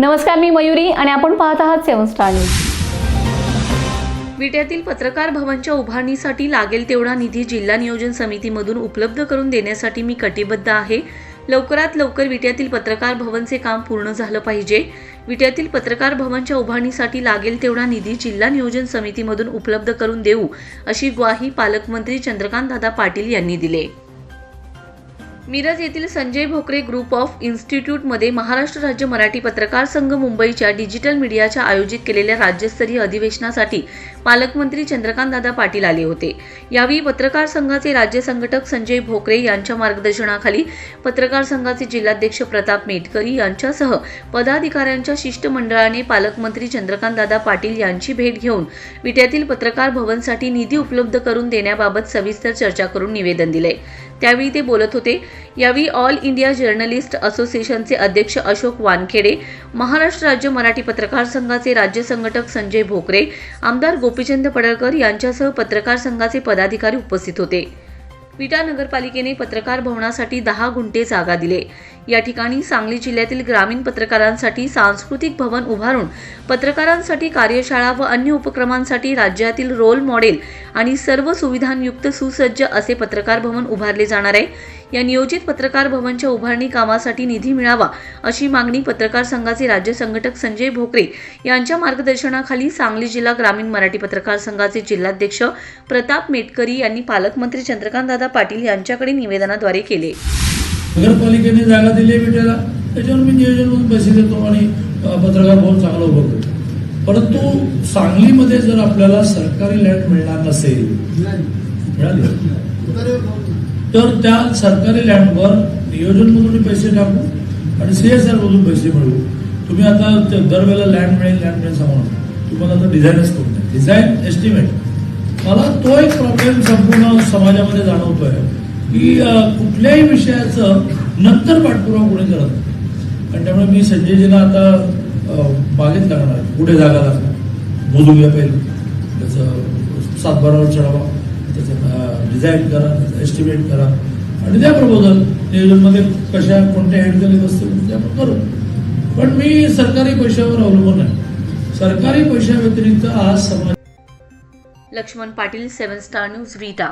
नमस्कार मी मयुरी आणि आपण पाहत आहात सेवन स्टार न्यूज. विट्यातील पत्रकार भवनच्या उभारणीसाठी लागेल तेवढा निधी जिल्हा नियोजन समितीमधून उपलब्ध करून देण्यासाठी मी कटिबद्ध आहे. लवकरात लवकर विट्यातील पत्रकार भवनचे काम पूर्ण झालं पाहिजे. विट्यातील पत्रकार भवनच्या उभारणीसाठी लागेल तेवढा निधी जिल्हा नियोजन समितीमधून उपलब्ध करून देऊ अशी ग्वाही पालकमंत्री चंद्रकांतदादा पाटील यांनी दिले. मिरज येथील संजय भोकरे ग्रुप ऑफ इन्स्टिट्यूटमध्ये महाराष्ट्र राज्य मराठी पत्रकार संघ मुंबईच्या डिजिटल मीडियाच्या आयोजित केलेल्या राज्यस्तरीय अधिवेशनासाठी पालकमंत्री चंद्रकांतदादा पाटील आले होते. यावेळी पत्रकार संघाचे राज्य संघटक संजय भोकरे यांच्या मार्गदर्शनाखाली पत्रकार संघाचे जिल्हाध्यक्ष प्रताप मेटकरी यांच्यासह पदाधिकाऱ्यांच्या शिष्टमंडळाने पालकमंत्री चंद्रकांतदादा पाटील यांची भेट घेऊन विट्यातील पत्रकार भवनसाठी निधी उपलब्ध करून देण्याबाबत सविस्तर चर्चा करून निवेदन दिले. त्यावेळी ते बोलत होते यावेळी ऑल इंडिया जर्नलिस्ट असोसिएशनचे अध्यक्ष अशोक वानखेडे महाराष्ट्र राज्य मराठी पत्रकार संघाचे राज्य संघटक संजय भोकरे आमदार गोपीचंद पडळकर यांच्यासह पत्रकार संघाचे पदाधिकारी उपस्थित होते. विटा नगरपालिकेने पत्रकार भवनासाठी दहा गुंठे जागा दिले. या ठिकाणी सांगली जिल्ह्यातील ग्रामीण पत्रकारांसाठी सांस्कृतिक भवन उभारून पत्रकारांसाठी कार्यशाळा व अन्य उपक्रमांसाठी राज्यातील रोल मॉडेल आणि सर्व सुविधांयुक्त सुसज्ज असे पत्रकार भवन उभारले जाणार आहे. या नियोजित पत्रकार भवनच्या उभारणी कामासाठी निधी मिळावा अशी मागणी पत्रकार संघाचे राज्य संघटक संजय भोकरे यांच्या मार्गदर्शनाखाली सांगली जिल्हा ग्रामीण मराठी पत्रकार संघाचे जिल्हाध्यक्ष प्रताप मेटकरी यांनी पालकमंत्री चंद्रकांतदादा पाटील यांच्याकडे निवेदनाद्वारे केले. नगरपालिकेने जागा दिली आहे विट्याला त्याच्यावर मी नियोजन म्हणून पैसे देतो आणि पत्रकार भाऊ चांगलं उभं करतो परंतु सांगलीमध्ये जर आपल्याला सरकारी लँड मिळणार नसेल मिळाली? तर त्या सरकारी लँडवर नियोजनमधून पैसे टाकू आणि सीएसआर मधून पैसे मिळवू. तुम्ही आता दरवेळेला लँड मिळेल लँड मिळेल सांगू तुम्हाला आता डिझाईनच करून डिझाईन एस्टिमेट मला तो एक प्रॉब्लेम संपूर्ण समाजामध्ये जाणवतोय. की कुठल्याही विषयाचं नंतर पाठपुरावा कोणी करत आणि त्यामुळे मी संजयजीला आता मागेच लागणार आहे. पुढे जागा लागणार? मोजूया पहिले. त्याचं सातबारावर चढावा त्याचं डिझाईन करा त्याचं एस्टिमेट करा. आणि त्या प्रपोजल नियोजनमध्ये कशा कोणत्या हेडखाली असतील ते आपण करू. पण मी सरकारी पैशावर अवलंबून आहे. सरकारी पैशाव्यतिरिक्त आज समाज Laxman Patil seven star news Rita.